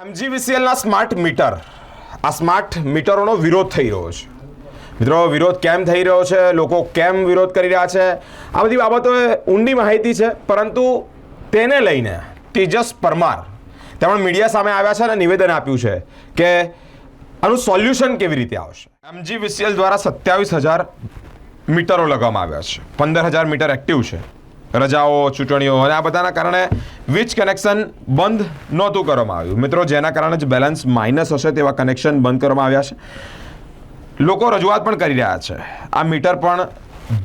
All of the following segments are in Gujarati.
એમજીવીસીએલના સ્માર્ટ મીટર. આ સ્માર્ટ મીટરોનો વિરોધ થઈ રહ્યો છે. મિત્રો, વિરોધ કેમ થઈ રહ્યો છે? લોકો કેમ વિરોધ કરી રહ્યા છે? આ બધી બાબતો ઊંડી માહિતી છે, પરંતુ તેને લઈને તેજસ પરમાર તેમણે મીડિયા સામે આવ્યા છે અને નિવેદન આપ્યું છે કે આનું સોલ્યુશન કેવી રીતે આવશે. એમજીવીસીએલ દ્વારા સત્યાવીસ હજાર મીટરો લગાવવામાં આવ્યા છે. પંદર હજાર મીટર એક્ટિવ છે. રજાઓ, ચૂંટણીઓ અને આ બધાના કારણે વીજ કનેક્શન બંધ નહોતું કરવામાં આવ્યું. મિત્રો, જેના કારણે જ બેલેન્સ માઇનસ હશે તેવા કનેક્શન બંધ કરવામાં આવ્યા છે. લોકો રજૂઆત પણ કરી રહ્યા છે. આ મીટર પણ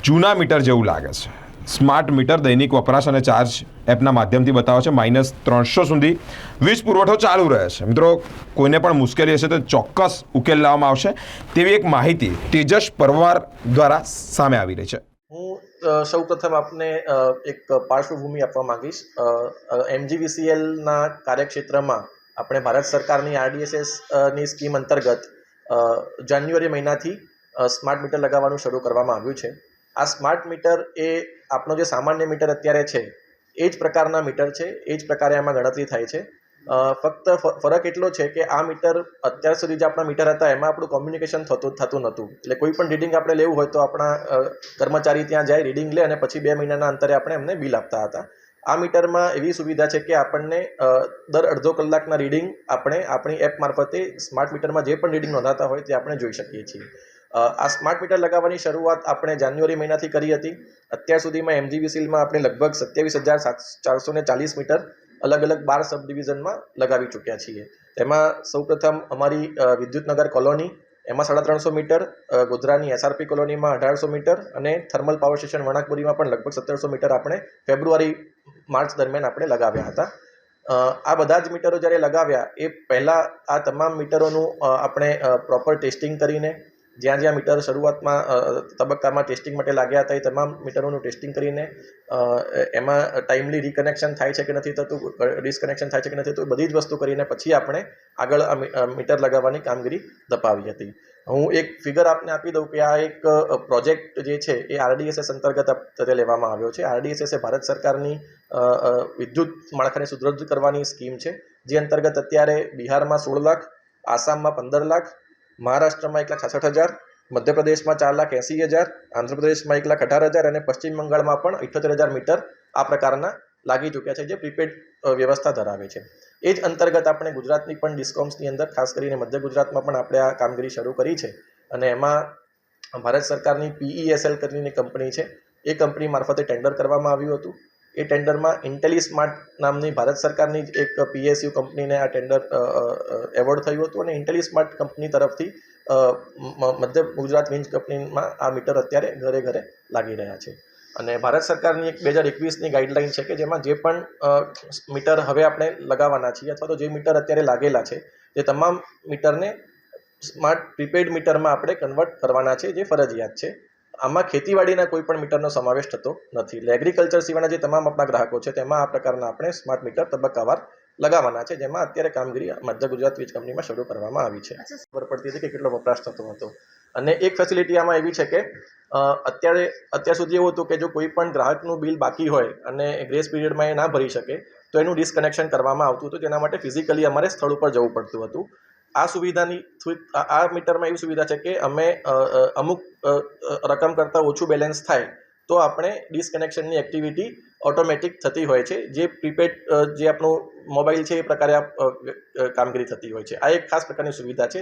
જૂના મીટર જેવું લાગે છે. સ્માર્ટ મીટર દૈનિક વપરાશ અને ચાર્જ એપના માધ્યમથી બતાવે છે, માઇનસ ત્રણસો સુધી વીજ પુરવઠો ચાલુ રહે છે. મિત્રો, કોઈને પણ મુશ્કેલી હશે તો ચોક્કસ ઉકેલ લાવવામાં આવશે તેવી એક માહિતી તેજસ પરવાર દ્વારા સામે આવી રહી છે. સૌ પ્રથમ આપને એક પાર્શ્વભૂમિ આપવા માંગીશ. એમજીવીસીએલના કાર્યક્ષેત્રમાં આપણે ભારત સરકારની આરડીએસએસની સ્કીમ અંતર્ગત જાન્યુઆરી મહિનાથી સ્માર્ટ મીટર લગાવવાનું શરૂ કરવામાં આવ્યું છે. આ સ્માર્ટ મીટર એ આપણો જે સામાન્ય મીટર અત્યારે છે, એ જ પ્રકારના મીટર છે, એ જ પ્રકારે આમાં ગણતરી થાય છે. ફક્ત ફરક એટલો છે કે આ મીટર અત્યાર સુધી જે આપણા મીટર હતા, એમાં આપણું કોમ્યુનિકેશન થતું થતું નહોતું. એટલે કોઈ પણ રીડિંગ આપણે લેવું હોય તો આપણા કર્મચારી ત્યાં જાય રીડિંગ લે અને પછી બે મહિનાના અંતરે આપણે એમને બિલ આપતા હતા. આ મીટરમાં એવી સુવિધા છે કે આપણને દર અડધો કલાકના રીડિંગ આપણે આપણી એપ મારફતે સ્માર્ટ મીટરમાં જે પણ રીડિંગ નોંધાતા હોય તે આપણે જોઈ શકીએ છીએ. આ સ્માર્ટ મીટર લગાવવાની શરૂઆત આપણે જાન્યુઆરી મહિનાથી કરી હતી. અત્યાર સુધીમાં એમજીવીસીલમાં આપણે લગભગ સત્યાવીસ હજાર સાત, ચારસો ને ચાલીસ મીટર અલગ અલગ બાર સબ ડિવિઝનમાં લગાવી ચૂક્યા છીએ. તેમાં સૌપ્રથમ અમારી વિદ્યુતનગર કોલોની, એમાં સાડા ત્રણસો મીટર ગોધરાની એસઆરપી કોલોનીમાં અઢારસો મીટર અને થર્મલ પાવર સ્ટેશન વણાકપુરીમાં પણ લગભગ સત્તરસો મીટર આપણે ફેબ્રુઆરી, માર્ચ દરમિયાન આપણે લગાવ્યા હતા. આ બધા જ મીટરો જ્યારે લગાવ્યા, એ પહેલાં આ તમામ મીટરોનું આપણે પ્રોપર ટેસ્ટિંગ કરીને જ્યાં જ્યાં મીટર શરૂઆતમાં તબક્કામાં ટેસ્ટિંગ માટે લાગ્યા હતા એ તમામ મીટરોનું ટેસ્ટિંગ કરીને એમાં ટાઈમલી રિકનેક્શન થાય છે કે નથી થતું ડિસકનેક્શન થાય છે કે નથી થતું બધી જ વસ્તુ કરીને પછી આપણે આગળ આ મીટર લગાવવાની કામગીરી દપાવી હતી. હું એક ફિગર આપને આપી દઉં કે આ એક પ્રોજેક્ટ જે છે એ આરડીએસએસ અંતર્ગત લેવામાં આવ્યો છે. આરડીએસએસ એ ભારત સરકારની વિદ્યુત માળખાને સુદૃઢ કરવાની સ્કીમ છે, જે અંતર્ગત અત્યારે બિહારમાં સોળ લાખ, આસામમાં પંદર લાખ મહારાષ્ટ્રમાં એક લાખ છાસઠ હજાર, મધ્યપ્રદેશમાં ચાર લાખ એંસી હજાર, આંધ્રપ્રદેશમાં એક લાખ અઢાર હજાર અને પશ્ચિમ બંગાળમાં પણ અઠ્યોતેર હજાર મીટર આ પ્રકારના લાગી ચૂક્યા છે જે પ્રીપેડ વ્યવસ્થા ધરાવે છે. એ જ અંતર્ગત આપણે ગુજરાતની પણ ડિસ્કોમ્સની અંદર, ખાસ કરીને મધ્ય ગુજરાતમાં પણ આપણે આ કામગીરી શરૂ કરી છે અને એમાં ભારત સરકારની પીઈએસએલ કરીને કંપની છે. એ કંપની મારફતે ટેન્ડર કરવામાં આવ્યું હતું. એ ટેન્ડરમાં ઇન્ટેલી સ્માર્ટ નામની ભારત સરકારની જ એક પીએસયુ કંપનીને આ ટેન્ડર એવોર્ડ થયું હતું અને ઇન્ટેલી સ્માર્ટ કંપની તરફથી મધ્ય ગુજરાત વીજ કંપનીમાં આ મીટર અત્યારે ઘરે ઘરે લાગી રહ્યા છે. અને ભારત સરકારની એક બે હજાર એકવીસની ગાઈડલાઇન છે કે જેમાં જે પણ મીટર હવે આપણે લગાવવાના છીએ અથવા તો જે મીટર અત્યારે લાગેલા છે, તે તમામ મીટરને સ્માર્ટ પ્રીપેડ મીટરમાં આપણે કન્વર્ટ કરવાના છે, જે ફરજિયાત છે. આમાં ખેતીવાડીના કોઈ પણ મીટરનો સમાવેશ થતો નથી. એટલે એગ્રીકલ્ચર સિવાયના જે તમામ આપણા ગ્રાહકો છે તેમાં આ પ્રકારના આપણે સ્માર્ટ મીટર તબક્કાવાર લગાવવાના છે જેમાં અત્યારે કામગીરી મધ્ય ગુજરાત વીજ કંપનીમાં શરૂ કરવામાં આવી છે. ખબર પડતી હતી કે કેટલો વપરાશ થતો હતો. અને એક ફેસિલિટી આમાં એવી છે કે અત્યારે અત્યાર સુધી એવું હતું કે જો કોઈ પણ ગ્રાહકનું બિલ બાકી હોય અને ગ્રેસ પીરિયડમાં એ ના ભરી શકે તો એનું ડિસકનેક્શન કરવામાં આવતું હતું. જેના માટે ફિઝિકલી અમારે સ્થળ ઉપર જવું પડતું હતું. આ સુવિધાની થ્રુ- આ મીટરમાં એવી સુવિધા છે કે અમે અમુક રકમ કરતાં ઓછું બેલેન્સ થાય, તો આપણે ડિસકનેક્શનની એક્ટિવિટી ઓટોમેટિક થતી હોય છે. જે પ્રીપેડ જે આપણું મોબાઈલ છે એ પ્રકારે આ કામગીરી થતી હોય છે. આ એક ખાસ પ્રકારની સુવિધા છે.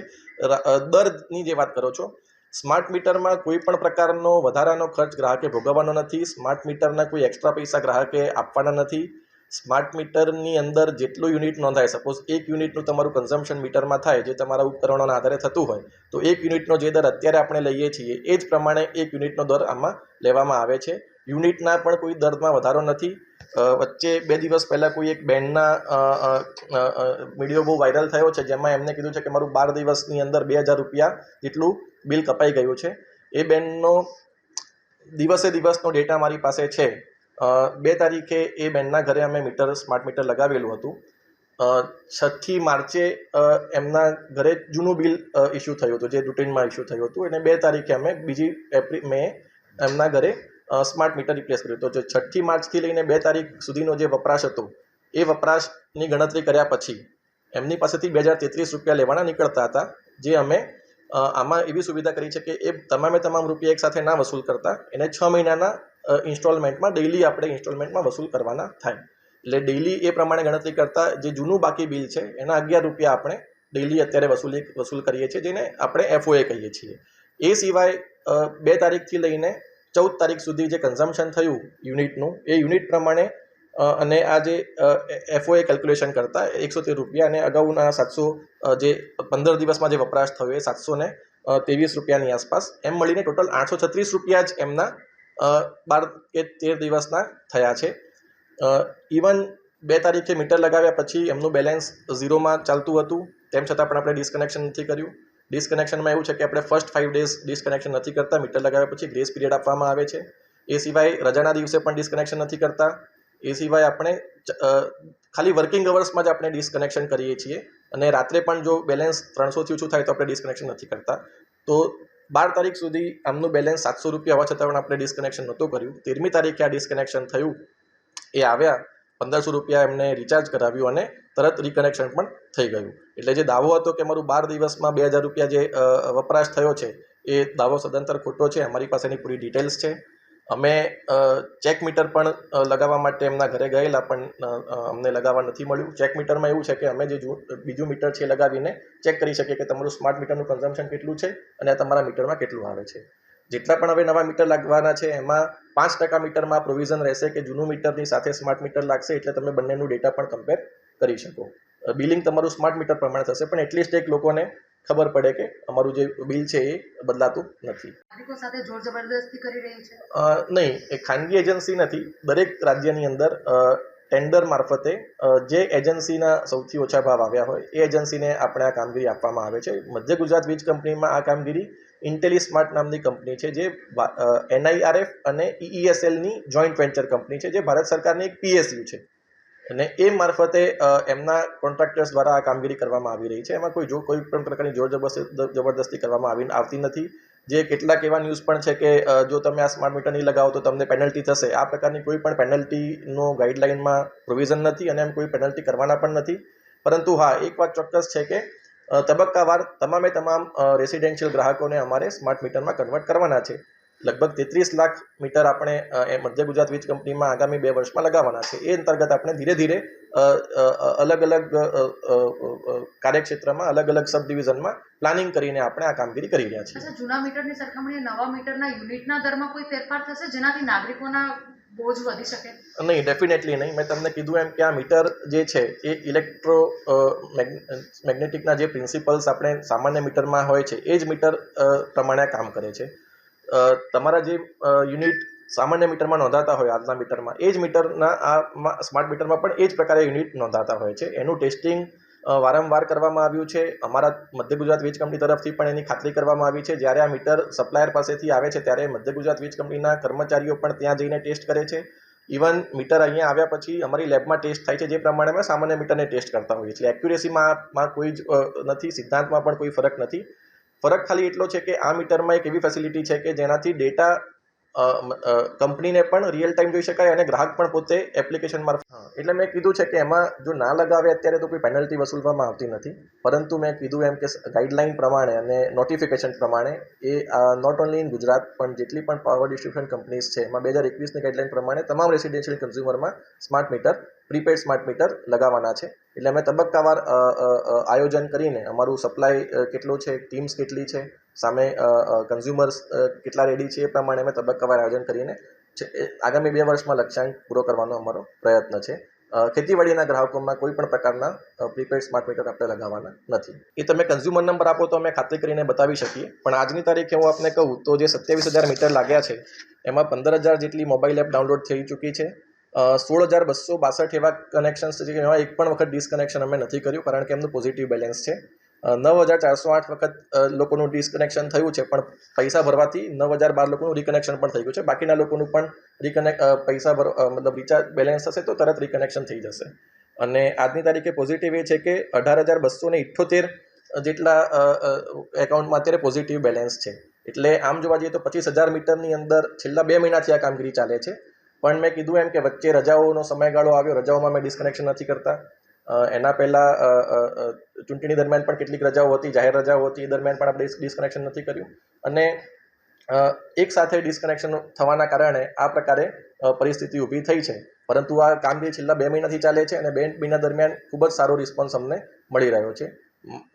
દરની જે વાત કરો છો સ્માર્ટ મીટરમાં કોઈ પણ પ્રકારનો વધારાનો ખર્ચ ગ્રાહકે ભોગવવાનો નથી. સ્માર્ટ મીટરના કોઈ એક્સ્ટ્રા પૈસા ગ્રાહકે આપવાના નથી. સ્માર્ટ મીટરની અંદર જેટલું યુનિટ નોંધાય સપોઝ એક યુનિટનું તમારું કન્ઝમ્પશન મીટરમાં થાય, જે તમારા ઉપકરણોના આધારે થતું હોય, તો એક યુનિટનો જે દર અત્યારે આપણે લઈએ છીએ, એ જ પ્રમાણે એક યુનિટનો દર આમાં લેવામાં આવે છે. યુનિટના પણ કોઈ દરમાં વધારો નથી. વચ્ચે બે દિવસ પહેલાં કોઈ એક બેન્ડના વીડિયો બહુ વાયરલ થયો છે, જેમાં એમને કીધું છે કે મારું બાર દિવસની અંદર બે હજાર રૂપિયા જેટલું બિલ કપાઈ ગયું છે. એ બેનનો દિવસે દિવસનો ડેટા મારી પાસે છે. બે તારીખે એ બેનના ઘરે અમે મીટર, સ્માર્ટ મીટર લગાવેલું હતું. છઠ્ઠી માર્ચે એમના ઘરે જૂનું બિલ ઇસ્યુ થયું હતું, જે રૂટીનમાં ઇસ્યુ થયું હતું. અને બે તારીખે અમે બીજી એપ્રિલ, મે એમના ઘરે સ્માર્ટ મીટર રિપ્લેસ કર્યું તો જે છઠ્ઠી માર્ચથી લઈને બે તારીખ સુધીનો જે વપરાશ હતો, એ વપરાશની ગણતરી કર્યા પછી એમની પાસેથી બે હજાર તેત્રીસ રૂપિયા લેવાના નીકળતા હતા, જે અમે આમાં એવી સુવિધા કરી છે કે એ તમામે તમામ રૂપિયા એકસાથે ના વસૂલ કરતા. એને છ મહિનાના ઇન્સ્ટોલમેન્ટમાં ડેઇલી આપણે ઇન્સ્ટોલમેન્ટમાં વસૂલ કરવાના થાય. એટલે ડેઇલી એ પ્રમાણે ગણતરી કરતાં જે જૂનું બાકી બિલ છે, એના અગિયાર રૂપિયા આપણે ડેઇલી અત્યારે વસૂલી, વસૂલ કરીએ છીએ, જેને આપણે એફઓએ કહીએ છીએ. એ સિવાય બે તારીખથી લઈને ચૌદ તારીખ સુધી જે કન્ઝમ્પશન થયું યુનિટનું, એ યુનિટ પ્રમાણે અને આ જે એફઓએ કેલ્ક્યુલેશન કરતા એકસો તેર રૂપિયા અને અગાઉના સાતસો જે પંદર દિવસમાં જે વપરાશ થયો એ સાતસો ને ત્રેવીસ રૂપિયાની આસપાસ, એમ મળીને ટોટલ આઠસો છત્રીસ રૂપિયા જ એમના બાર કે તેર દિવસના થયા છે. ઇવન બે તારીખે મીટર લગાવ્યા પછી એમનું બેલેન્સ ઝીરોમાં ચાલતું હતું. તેમ છતાં પણ આપણે ડિસ્કનેક્શન નથી કર્યું. ડિસ્કનેક્શનમાં એવું છે કે આપણે ફર્સ્ટ ફાઇવ ડેઝ ડિસ્કનેક્શન નથી કરતા. મીટર લગાવ્યા પછી ગ્રેસ પીરિયડ આપવામાં આવે છે. એ સિવાય રજાના દિવસે પણ ડિસ્કનેક્શન નથી કરતા. એ સિવાય આપણે ખાલી વર્કિંગ અવર્સમાં જ આપણે ડિસ્કનેક્શન કરીએ છીએ. અને રાત્રે પણ જો બેલેન્સ ત્રણસોથી ઓછું થાય તો આપણે ડિસ્કનેક્શન નથી કરતા. તો બાર તારીખ સુધી આમનું બેલેન્સ સાતસો રૂપિયા હોવા છતાં પણ આપણે ડિસ્કનેક્શન નહોતું કર્યું. તેરમી તારીખે આ ડિસ્કનેક્શન થયું. એ આવ્યા, પંદરસો રૂપિયા એમને રિચાર્જ કરાવ્યું અને તરત રિકનેક્શન પણ થઈ ગયું. એટલે જે દાવો હતો કે મારું બાર દિવસમાં બે હજાર રૂપિયા જે વપરાશ થયો છે, એ દાવો સદંતર ખોટો છે. અમારી પાસેની પૂરી ડિટેલ્સ છે. અમે ચેક મીટર પણ લગાવવા માટે એમના ઘરે ગયેલા પણ અમને લગાવવા નથી મળ્યું. ચેક મીટરમાં એવું છે કે અમે જે બીજું મીટર છે એ લગાવીને ચેક કરી શકીએ કે તમારું સ્માર્ટ મીટરનું કન્ઝમ્પશન કેટલું છે અને તમારા મીટરમાં કેટલું આવે છે. જેટલા પણ હવે નવા મીટર લાગવાના છે, એમાં પાંચ ટકા મીટરમાં પ્રોવિઝન રહેશે કે જૂનું મીટરની સાથે સ્માર્ટ મીટર લાગશે એટલે તમે બંનેનું ડેટા પણ કમ્પેર કરી શકો. બિલિંગ તમારું સ્માર્ટ મીટર પ્રમાણે થશે, પણ એટલીસ્ટ એક લોકોને ખબર પડે કે અમારું જે બિલ છે એ બદલાતું નથી. નહીં એ ખાનગી એજન્સી નથી. દરેક રાજ્યની અંદર ટેન્ડર મારફતે જે એજન્સીના સૌથી ઓછા ભાવ આવ્યા હોય એ એજન્સીને આપણે આ કામગીરી આપવામાં આવે છે. મધ્ય ગુજરાત વીજ કંપનીમાં આ કામગીરી ઇન્ટેલી સ્માર્ટ નામની કંપની છે જે એનઆઈઆરએફ અને ઈઈએસએલની જોઈન્ટ વેન્ચર કંપની છે જે ભારત સરકારની એક પીએસયુ છે. અને એ મારફતે એમના કોન્ટ્રાક્ટર્સ દ્વારા આ કામગીરી કરવામાં આવી રહી છે. એમાં કોઈ જો, કોઈ પણ પ્રકારની જોર જબરદસ્તી કરવામાં આવી આવતી નથી. જે કેટલાક એવા ન્યૂઝ પણ છે કે જો તમે આ સ્માર્ટ મીટર નહીં લગાવો તો તમને પેનલ્ટી થશે. આ પ્રકારની કોઈ પણ પેનલ્ટીનો ગાઈડલાઇનમાં પ્રોવિઝન નથી અને એમ કોઈ પેનલ્ટી કરવાના પણ નથી. પરંતુ હા, એક વાત ચોક્કસ છે કે તબક્કાવાર તમામે તમામ રેસિડેન્શિયલ ગ્રાહકોને અમારે સ્માર્ટ મીટરમાં કન્વર્ટ કરવાના છે. લગભગ તેત્રીસ લાખ મીટર આપણે એ મધ્ય ગુજરાત વીજ કંપનીમાં આગામી બે વર્ષમાં લગાવવાના છે. એ અંતર્ગત આપણે ધીરે ધીરે અલગ અલગ કાર્યક્ષેત્રમાં અલગ અલગ સબ ડિવિઝનમાં પ્લાનિંગ કરીને આપણે આ કામગીરી કરી રહ્યા છીએ. જૂના મીટરની સરખામણીએ નવા મીટરના યુનિટના દરમાં કોઈ ફેરફાર થશે જેનાથી નાગરિકોના બોજ વધી શકે? નહીં ડેફિનેટલી નહીં. મેં તમને કીધું એમ કે આ મીટર જે છે એ ઇલેક્ટ્રો મેગ્નેટિકના જે પ્રિન્સિપલ્સ આપણે સામાન્ય મીટરમાં હોય છે એ જ મીટર પ્રમાણે કામ કરે છે. તમારા જે યુનિટ સામાન્ય મીટરમાં નોંધાતા હોય આજના મીટરમાં, એ જ મીટરના, આ સ્માર્ટ મીટરમાં પણ એ જ પ્રકારે યુનિટ નોંધાતા હોય છે. એનું ટેસ્ટિંગ વારંવાર કરવામાં આવ્યું છે. અમારા મધ્ય ગુજરાત વીજ કંપની તરફથી પણ એની ખાતરી કરવામાં આવી છે. જ્યારે આ મીટર સપ્લાયર પાસેથી આવે છે, ત્યારે મધ્ય ગુજરાત વીજ કંપનીના કર્મચારીઓ પણ ત્યાં જઈને ટેસ્ટ કરે છે. ઇવન મીટર અહીંયા આવ્યા પછી અમારી લેબમાં ટેસ્ટ થાય છે, જે પ્રમાણે અમે સામાન્ય મીટરને ટેસ્ટ કરતા હોઈએ છીએ. એક્યુરેસીમાં કોઈ જ નથી, સિદ્ધાંતમાં પણ કોઈ ફરક નથી. ફરક ખાલી એટલો છે કે આ મીટરમાં એક એવી ફેસિલિટી છે કે જેનાથી ડેટા કંપનીને પણ રિયલ ટાઈમ જોઈ શકાય અને ગ્રાહક પણ પોતે એપ્લિકેશન મારફત એટલે મેં કીધું છે કે એમાં જો ના લગાવે અત્યારે તો કોઈ પેનલ્ટી વસૂલવામાં આવતી નથી. પરંતુ મેં કીધું એમ કે ગાઈડલાઇન પ્રમાણે અને નોટિફિકેશન પ્રમાણે એ નોટ ઓનલી ઇન ગુજરાત પણ જેટલી પણ પાવર ડિસ્ટ્રીબ્યુશન કંપનીઝ છે, એમાં બે હજાર એકવીસની ગાઈડલાઇન પ્રમાણે તમામ residential કન્ઝ્યુમરમાં smart meter prepaid smart meter લગાવવાના છે. એટલે અમે તબક્કાવાર આયોજન કરીને અમારું સપ્લાય કેટલો છે ટીમ્સ કેટલી છે, સામે કન્ઝ્યુમર્સ કેટલા રેડી છે એ પ્રમાણે અમે તબક્કાવાર આયોજન કરીને આગામી બે વર્ષમાં લક્ષ્યાંક પૂરો કરવાનો અમારો પ્રયત્ન છે. ખેતીવાડીના ગ્રાહકોમાં કોઈ પણ પ્રકારના પ્રીપેડ સ્માર્ટ મીટર આપણે લગાવવાના નથી. એ તમે કન્ઝ્યુમર નંબર આપો તો અમે ખાતરી કરીને બતાવી શકીએ. પણ આજની તારીખે હું આપને કહું તો જે સત્યાવીસ હજાર મીટર લાગ્યા છે, એમાં પંદર હજાર જેટલી મોબાઈલ એપ ડાઉનલોડ થઈ ચૂકી છે. સોળ હજાર બસો બાસઠ એવા કનેક્શન્સ છે કે એમાં એક પણ વખત ડિસ્કનેક્શન અમે નથી કર્યું, કારણ કે એમનું પોઝિટિવ બેલેન્સ છે. નવ હજાર ચારસો આઠ વખત લોકોનું ડિસ્કનેક્શન થયું છે, પણ પૈસા ભરવાથી નવ હજાર બાર લોકોનું રિકનેક્શન પણ થઈ ગયું છે. બાકીના લોકોનું પણ રિકનેક્ટ પૈસા ભર મતલબ રિચાર્જ બેલેન્સ થશે તો તરત રિકનેક્શન થઈ જશે. અને આજની તારીખે પોઝિટિવ એ છે કે અઢાર હજાર બસો ને ઇઠ્ઠોતેર જેટલા એકાઉન્ટમાં અત્યારે પોઝિટિવ બેલેન્સ છે. એટલે આમ જોવા જઈએ તો પચીસ હજાર મીટરની અંદર છેલ્લા બે મહિનાથી આ કામગીરી ચાલે છે. પણ મેં કીધું એમ કે વચ્ચે રજાઓનો સમયગાળો આવ્યો. રજાઓમાં મેં ડિસ્કનેક્શન નથી કરતા. એના પહેલાં ચૂંટણી દરમિયાન પણ કેટલીક રજાઓ હતી, જાહેર રજાઓ હતી. એ દરમિયાન પણ આપણે ડિસ્કનેક્શન નથી કર્યું. અને એક સાથે ડિસ્કનેક્શન થવાના કારણે આ પ્રકારે પરિસ્થિતિ ઊભી થઈ છે. પરંતુ આ કામગીરી છેલ્લા બે મહિનાથી ચાલે છે અને બે મહિના દરમિયાન ખૂબ જ સારો રિસ્પોન્સ અમને મળી રહ્યો છે.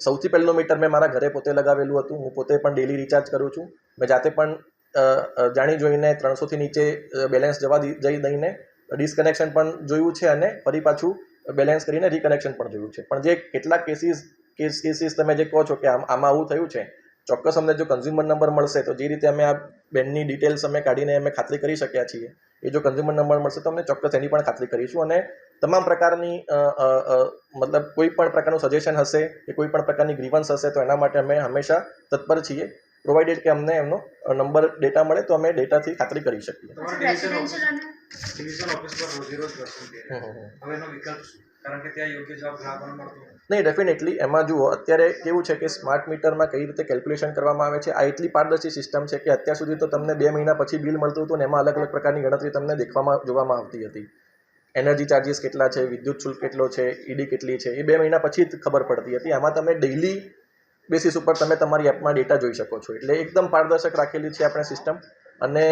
સૌથી પહેલું મીટર મેં મારા ઘરે પોતે લગાવેલું હતું. હું પોતે પણ ડેલી રિચાર્જ કરું છું. મેં જાતે પણ જાણી જોઈને ત્રણસોથી નીચે બેલેન્સ જવા જઈ દઈને ડિસ્કનેક્શન પણ જોયું છે અને ફરી પાછું બેલેન્સ કરીને રિકનેક્શન પણ જોયું છે. પણ જે કેટલાક કેસીસ કેસ કેસીસ તમે જે કહો છો કે આમ, આમાં આવું થયું છે, ચોક્કસ અમને જો કન્ઝ્યુમર નંબર મળશે તો જે રીતે અમે આ બેનની ડિટેલ્સ અમે કાઢીને અમે ખાતરી કરી શક્યા છીએ. એ જો કન્ઝ્યુમર નંબર મળશે તો અમે ચોક્કસ એની પણ ખાતરી કરીશું અને તમામ પ્રકારની મતલબ કોઈ પણ પ્રકારનું સજેશન હશે કે કોઈ પણ પ્રકારની ગ્રીવન્સ હશે તો એના માટે અમે હંમેશા તત્પર છીએ. પ્રોવાઇડેડ કે અમને એમનો નંબર ડેટા મળે તો અમે ડેટાથી ખાતરી કરી શકીએ. નહીં ડેફિનેટલી એમાં જુઓ અત્યારે કેવું છે કે સ્માર્ટ મીટરમાં કઈ રીતે કેલ્ક્યુલેશન કરવામાં આવે છે? આ એટલી પારદર્શી સિસ્ટમ છે કે અત્યાર સુધી તો તમને બે મહિના પછી બિલ મળતું હતું ને એમાં અલગ અલગ પ્રકારની ગણતરી તમને દેખવામાં જોવામાં આવતી હતી. એનર્જી ચાર્જિસ કેટલા છે? વિદ્યુત શુલ્ક કેટલો છે? ઈડી કેટલી છે? એ બે મહિના પછી જ ખબર પડતી હતી. આમાં તમે ડેઇલી બેસિસ ઉપર તમે તમારી એપમાં ડેટા જોઈ શકો છો. એટલે એકદમ પારદર્શક રાખેલી છે આપણે સિસ્ટમ અને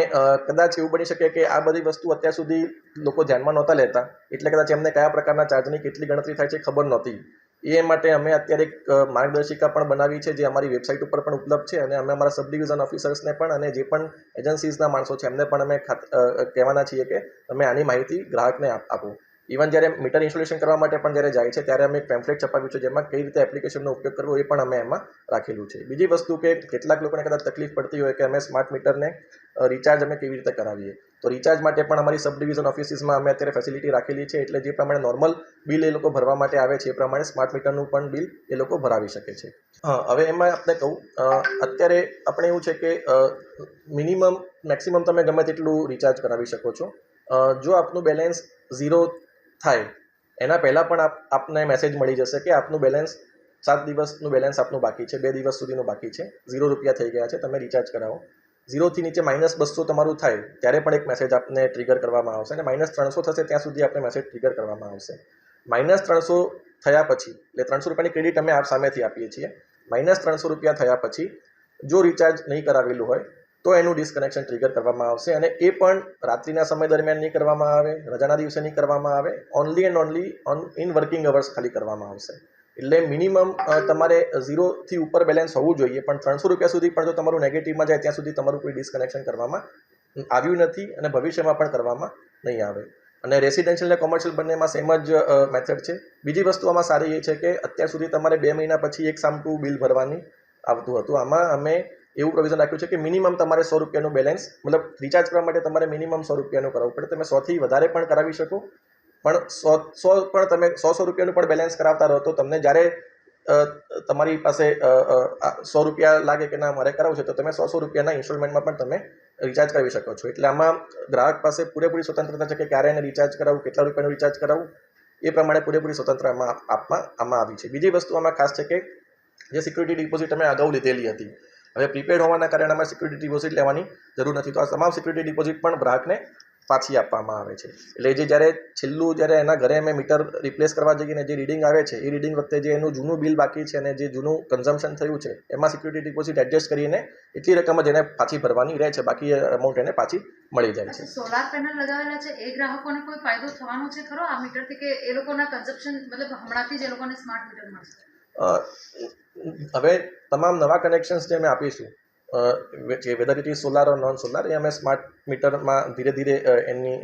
કદાચ એવું બની શકે કે આ બધી વસ્તુ અત્યાર સુધી લોકો ધ્યાનમાં નહોતા લેતા. એટલે કદાચ એમને કયા પ્રકારના ચાર્જની કેટલી ગણતરી થાય છે ખબર નહોતી. એ માટે અમે અત્યારે એક માર્ગદર્શિકા પણ બનાવી છે જે અમારી વેબસાઇટ ઉપર પણ ઉપલબ્ધ છે. અને અમે અમારા સબ ડિવિઝન ઓફિસર્સને પણ અને જે પણ એજન્સીઝના માણસો છે એમને પણ અમે કહેવાના છીએ કે તમે આની માહિતી ગ્રાહકને આપો. ઇવન જ્યારે મીટર ઇન્સ્ટોલેશન કરવા માટે પણ જ્યારે જાય છે, ત્યારે અમે એક પેમ્ફલેટ છપાવ્યું છે, જેમાં કઈ રીતે એપ્લિકેશનનો ઉપયોગ કરવો એ પણ અમે એમાં રાખેલું છે. બીજી વસ્તુ કે કેટલાક લોકોને કદાચ તકલીફ પડતી હોય કે અમે સ્માર્ટ મીટરને રિચાર્જ અમે કેવી રીતે કરાવીએ? તો રિચાર્જ માટે પણ અમારી સબ ડિવિઝન ઓફિસીસમાં અમે અત્યારે ફેસિલિટી રાખેલી છે, એટલે જે પ્રમાણે નોર્મલ બિલ એ લોકો ભરવા માટે આવે છે, એ પ્રમાણે સ્માર્ટ મીટરનું પણ બિલ એ લોકો ભરાવી શકે છે. હવે એમાં આપણે કહું અત્યારે આપણે એવું છે કે મિનિમમ મેક્સિમમ તમે ગમે તેટલું રિચાર્જ કરાવી શકો છો. જો આપનું બેલેન્સ ઝીરો થાય. એના પહેલાં પણ આપ, આપને મેસેજ મળી જશે કે આપનું બેલેન્સ સાત દિવસનું બેલેન્સ આપનું બાકી છે, બે દિવસ સુધીનું બાકી છે. ઝીરો રૂપિયા થઈ ગયા છે, તમે રિચાર્જ કરાવો. ઝીરોથી નીચે માઇનસ બસો તમારું થાય, ત્યારે પણ એક મેસેજ આપને ટ્રિગર કરવામાં આવશે અને માઇનસ ત્રણસો થશે ત્યાં સુધી આપણે મેસેજ ટ્રિગર કરવામાં આવશે. માઇનસ ત્રણસો થયા પછી, એટલે ત્રણસો રૂપિયાની ક્રેડિટ અમે આપ સામેથી આપીએ છીએ. માઇનસ ત્રણસો રૂપિયા થયા પછી, જો રિચાર્જ નહીં કરાવેલું હોય તો એનું ડિસ્કનેક્શન ટ્રિગર કરવામાં આવશે અને એ પણ રાત્રિના સમય દરમિયાન નહીં કરવામાં આવે, રજાના દિવસે નહીં કરવામાં આવે only and only on in working hours ખાલી કરવામાં આવશે. એટલે મિનિમમ તમારે ઝીરોથી ઉપર બેલેન્સ હોવું જોઈએ, પણ ત્રણસો રૂપિયા સુધી પણ જો તમારું નેગેટિવમાં જાય, ત્યાં સુધી તમારું કોઈ ડિસકનેક્શન કરવામાં આવ્યું નથી અને ભવિષ્યમાં પણ કરવામાં નહીં આવે. અને રેસિડેન્શિયલ અને કોમર્શિયલ બંનેમાં સેમ જ મેથડ છે. બીજી વસ્તુ આમાં સારી એ છે કે અત્યાર સુધી તમારે બે મહિના પછી એક સામટું બિલ ભરવાની આવતું હતું. આમાં અમે એવું પ્રોવિઝન રાખ્યું છે કે મિનિમમ તમારે સો રૂપિયાનું બેલેન્સ મતલબ રિચાર્જ કરવા માટે તમારે મિનિમમ સો રૂપિયાનું કરાવવું પડે. તમે સોથી વધારે પણ કરાવી શકો, પણ સો સો પણ તમે સો સો રૂપિયાનું પણ બેલેન્સ કરાવતા રહો તો તમને જ્યારે તમારી પાસે સો રૂપિયા લાગે કે ના મારે કરાવવું છે, તો તમે સો સો રૂપિયાના ઇન્સ્ટોલમેન્ટમાં પણ તમે રિચાર્જ કરાવી શકો છો. એટલે આમાં ગ્રાહક પાસે પૂરેપૂરી સ્વતંત્રતા છે કે ક્યારે એને રિચાર્જ કરાવવું, કેટલા રૂપિયાનું રિચાર્જ કરાવવું, એ પ્રમાણે પૂરેપૂરી સ્વતંત્ર આમાં આપવામાં આવી છે. બીજી વસ્તુ આમાં ખાસ છે કે, જે સિક્યુરિટી ડિપોઝિટ અમે અગાઉ લીધેલી હતી હવે પ્રીપેડ હોવાના કારણે અમારે સિક્યુરિટી ડિપોઝિટ લેવાની જરૂર નથી. તો આ તમામ સિક્યુરિટી ડિપોઝિટ પણ ગ્રાહકને પાછી આપવામાં આવે છે. એટલે જે જ્યારે છેલ્લું જ્યારે એના ઘરે અમે મીટર રિપ્લેસ કરવા જઈને જે રીડિંગ આવે છે, એ રીડિંગ વખતે જે એનું જૂનું બિલ બાકી છે અને જે જૂનું કન્ઝમ્પશન થયું છે, એમાં સિક્યુરિટી ડિપોઝિટ એડજસ્ટ કરીને એટલી રકમ જ એને પાછી ભરવાની રહે છે. બાકી અમાઉન્ટ એને પાછી મળી જાય છે. સોલાર પેનલ લગાવેલા છે, એ ગ્રાહકોને કોઈ ફાયદો થવાનો છે ખરો? આ મીટરથી કે એ લોકોના કન્ઝપ્શન મતલબ હમણાંથી જ એ લોકોને સ્માર્ટ મીટર મળશે? હવે તમામ નવા કનેક્શન્સ જે અમે આપીશું જે whether it is solar non solar એ અમે સ્માર્ટ મીટરમાં ધીરે ધીરે એમની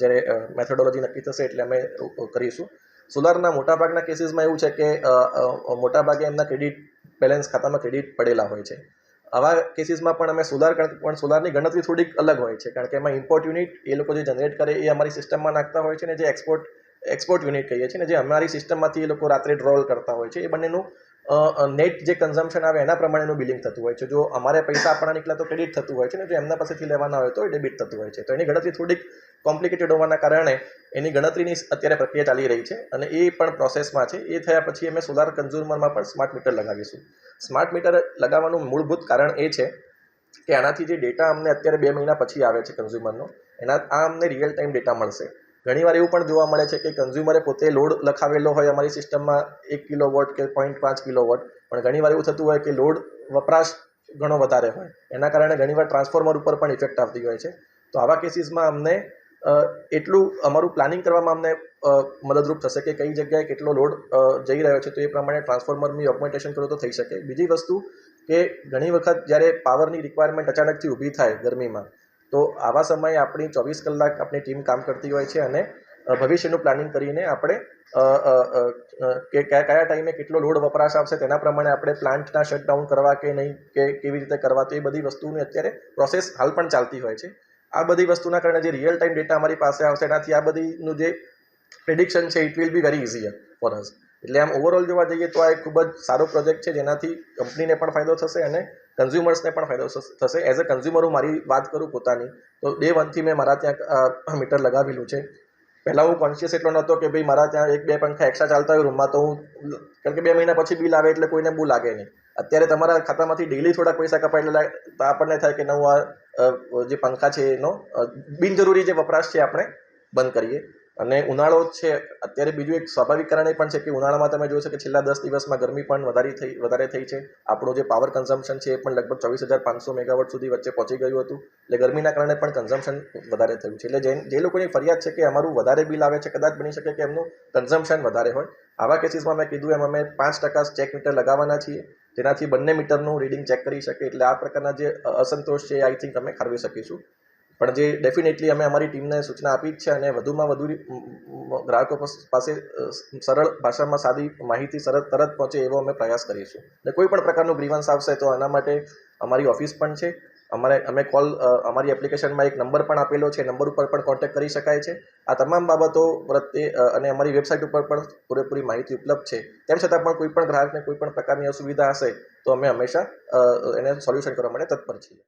જ્યારે મેથોડોલોજી નક્કી થશે એટલે અમે કરીશું. સોલારના મોટાભાગના કેસીસમાં એવું છે કે મોટાભાગે એમના ક્રેડિટ બેલેન્સ ખાતામાં ક્રેડિટ પડેલા હોય છે. આવા કેસીસમાં પણ અમે સોલાર પણ સોલારની ગણતરી થોડીક અલગ હોય છે. કારણ કે એમાં ઇમ્પોર્ટ યુનિટ એ લોકો જે જનરેટ કરે એ અમારી સિસ્ટમમાં નાખતા હોય છે ને જે એક્સપોર્ટ એક્સપોર્ટ યુનિટ કહીએ છીએ ને જે અમારી સિસ્ટમમાંથી એ લોકો રાત્રે ડ્રોલ કરતા હોય છે, એ બંનેનું નેટ જે કન્ઝમ્પશન આવે એના પ્રમાણેનું બિલિંગ થતું હોય છે. જો અમારે પૈસા આપણા નીકળ્યા તો ક્રેડિટ થતું હોય છે ને, જો એમના પાસેથી લેવાના હોય તો એ ડેબિટ થતું હોય છે. તો એની ગણતરી થોડીક કોમ્પ્લિકેટેડ હોવાના કારણે એની ગણતરીની અત્યારે પ્રક્રિયા ચાલી રહી છે અને એ પણ પ્રોસેસમાં છે. એ થયા પછી અમે સોલાર કન્ઝ્યુમરમાં પણ સ્માર્ટ મીટર લગાવીશું. સ્માર્ટ મીટર લગાવવાનું મૂળભૂત કારણ એ છે કે આનાથી જે ડેટા અમને અત્યારે બે મહિના પછી આવે છે કન્ઝ્યુમરનો એના, આ અમને રિયલ ટાઈમ ડેટા મળશે. ઘણીવાર એવું પણ જોવા મળે છે કે કન્ઝ્યુમરે પોતે લોડ લખાવેલો હોય અમારી સિસ્ટમમાં એક કિલો વોટ કે પોઈન્ટ પાંચ કિલો વોટ પણ ઘણીવાર એવું થતું હોય કે લોડ વપરાશ ઘણો વધારે હોય. એના કારણે ઘણીવાર ટ્રાન્સફોર્મર ઉપર પણ ઇફેક્ટ આવતી હોય છે. તો આવા કેસીસમાં અમને એટલું અમારું પ્લાનિંગ કરવામાં અમને મદદરૂપ થશે કે કઈ જગ્યાએ કેટલો લોડ જઈ રહ્યો છે તો એ પ્રમાણે ટ્રાન્સફોર્મરની ઓગમેન્ટેશન કરો તો થઈ શકે. બીજી વસ્તુ કે ઘણી વખત જ્યારે પાવરની રિક્વાયરમેન્ટ અચાનકથી ઊભી થાય ગરમીમાં તો આવા સમયે આપણી ચોવીસ કલાક આપણી ટીમ કામ કરતી હોય છે અને ભવિષ્યનું પ્લાનિંગ કરીને આપણે કે કયા કયા ટાઈમે કેટલો લોડ વપરાશ આવશે તેના પ્રમાણે આપણે પ્લાન્ટના શટડાઉન કરવા કે નહીં, કે કેવી રીતે કરવા તો એ બધી વસ્તુની અત્યારે પ્રોસેસ હાલ પણ ચાલતી હોય છે. આ બધી વસ્તુના કારણે જે રિયલ ટાઈમ ડેટા અમારી પાસે આવશે એનાથી આ બધીનું જે પ્રિડિક્શન છે it will be very easier for us. એટલે આમ ઓવરઓલ જોવા જઈએ તો આ એક ખૂબ જ સારો પ્રોજેક્ટ છે જેનાથી કંપનીને પણ ફાયદો થશે અને કન્ઝ્યુમર્સને પણ ફાયદો થશે એઝ અ કન્ઝ્યુમર હું મારી વાત કરું પોતાની, તો ડે વનથી મેં મારા ત્યાં મીટર લગાવેલું છે. પહેલાં હું કોન્શિયસ એટલો નહોતો કે ભાઈ મારા ત્યાં એક બે પંખા એક્સ્ટ્રા ચાલતા હોય રૂમમાં તો હું કારણ કે બે મહિના પછી બિલ આવે એટલે કોઈને બહુ લાગે નહીં. અત્યારે તમારા ખાતામાંથી ડેલી થોડાક પૈસા કપાય એટલે તો આપણને થાય કે નવું આ જે પંખા છે એનો બિનજરૂરી જે વપરાશ છે આપણે બંધ કરીએ. અને ઉનાળો છે. અત્યારે બીજું એક સ્વાભાવિક કારણ એ પણ છે કે ઉનાળામાં તમે જોશો કે છેલ્લા દસ દિવસમાં ગરમી પણ વધારી થઈ, વધારે થઈ છે. આપણું જે પાવર કન્ઝમ્પશન છે એ પણ લગભગ ચોવીસ હજાર પાંચસો મેગાવોટ સુધી વચ્ચે પહોંચી ગયું હતું. એટલે ગરમીના કારણે પણ કન્ઝમ્પશન વધારે થયું છે. એટલે જે જે લોકોની ફરિયાદ છે કે અમારું વધારે બિલ આવે છે, કદાચ બની શકે કે એમનું કન્ઝમ્પશન વધારે હોય. આવા કેસીસમાં મેં કીધું એમ અમે પાંચ ટકા ચેક મીટર લગાવવાના છીએ. જેનાથી બંને મીટરનું રીડિંગ ચેક કરી શકે. એટલે આ પ્રકારના જે અસંતોષ છે આઈ થિંક અમે ખાળવી શકીશું. પણ જે ડેફિનેટલી અમે અમારી ટીમને સૂચના આપી જ છે અને વધુમાં વધુ ગ્રાહકો પાસે સરળ ભાષામાં સાદી માહિતી સરળ તરત પહોંચે એવો અમે પ્રયાસ કરીશું. અને કોઈ પણ પ્રકારનું ગ્રીવન્સ આવશે તો આના માટે અમારી ઓફિસ પણ છે. અમારે, અમે કોલ અમારી એપ્લિકેશનમાં એક નંબર પણ આપેલો છે. નંબર ઉપર પણ કોન્ટેક્ટ કરી શકાય છે. આ તમામ બાબતો પ્રત્યે અને અમારી વેબસાઇટ ઉપર પણ પૂરેપૂરી માહિતી ઉપલબ્ધ છે. તેમ છતાં પણ કોઈ પણ ગ્રાહકને કોઈ પણ પ્રકારની અસુવિધા હશે તો અમે હંમેશા એને સોલ્યુશન કરવા માટે તત્પર છીએ.